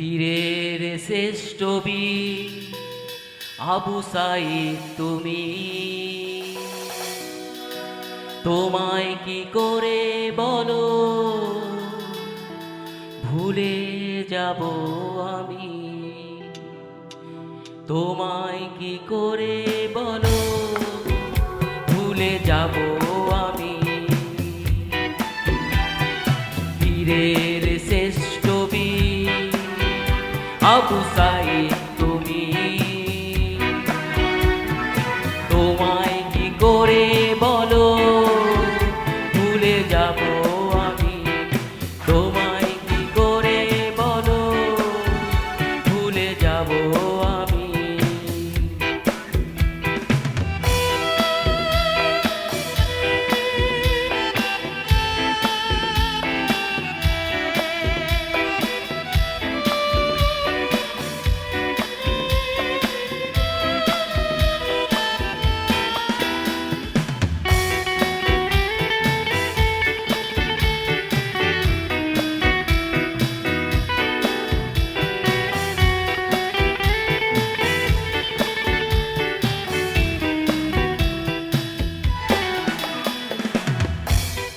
বীরের শ্রেষ্ঠ বীর, আবু সাইদ তুমি। তোমায় কি করে বলো, ভুলে যাব আমি। তোমায় কি করে বলো, ভুলে যাব আমি। বীরের আবু তুমি? তোমায় কি করে বলো? ভুলে যাব আমি। তোমায়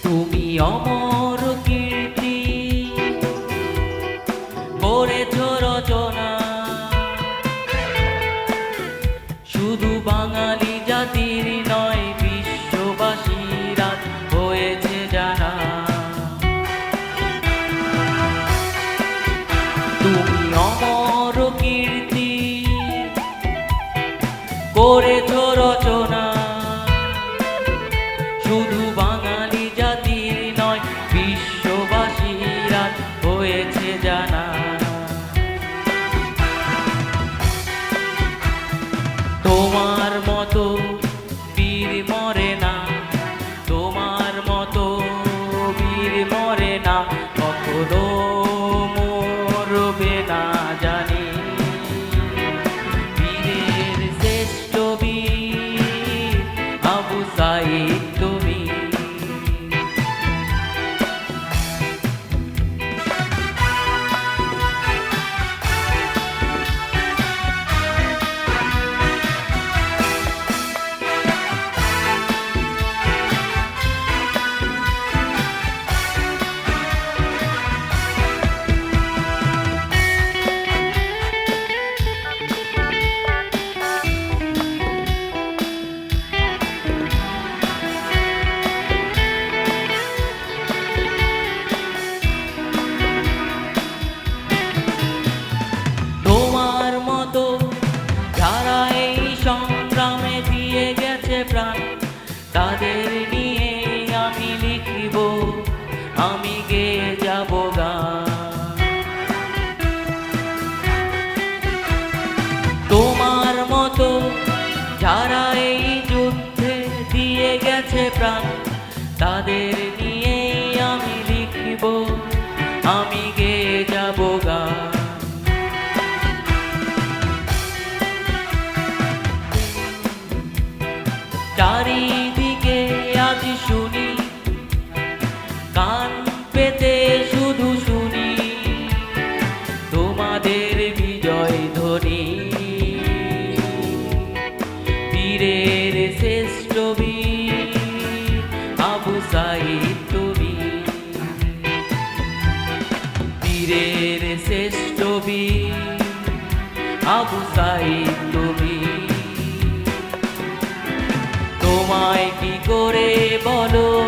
তুমি অমর কীর্তি। করেছ রচনা। শুধু বাঙালি জাতির নয়, বিশ্ববাসীরা হয়েছে জানা তুমি অমর কীর্তি। করেছ রচনা। জানা তাদের নিয়ে আমি লিখব, আমি গে যাব গান। তোমার মতো যারা এই যুদ্ধে দিয়ে গেছে প্রাণ, তাদের পেতে শুধু শুনি। তোমাদের বিজয় ধ্বনি। বীরের শ্রেষ্ঠ আবু সাইদ তুমি। বীরের শ্রেষ্ঠ আবু সাইদ তুমি। তোমায় কি করে বলো?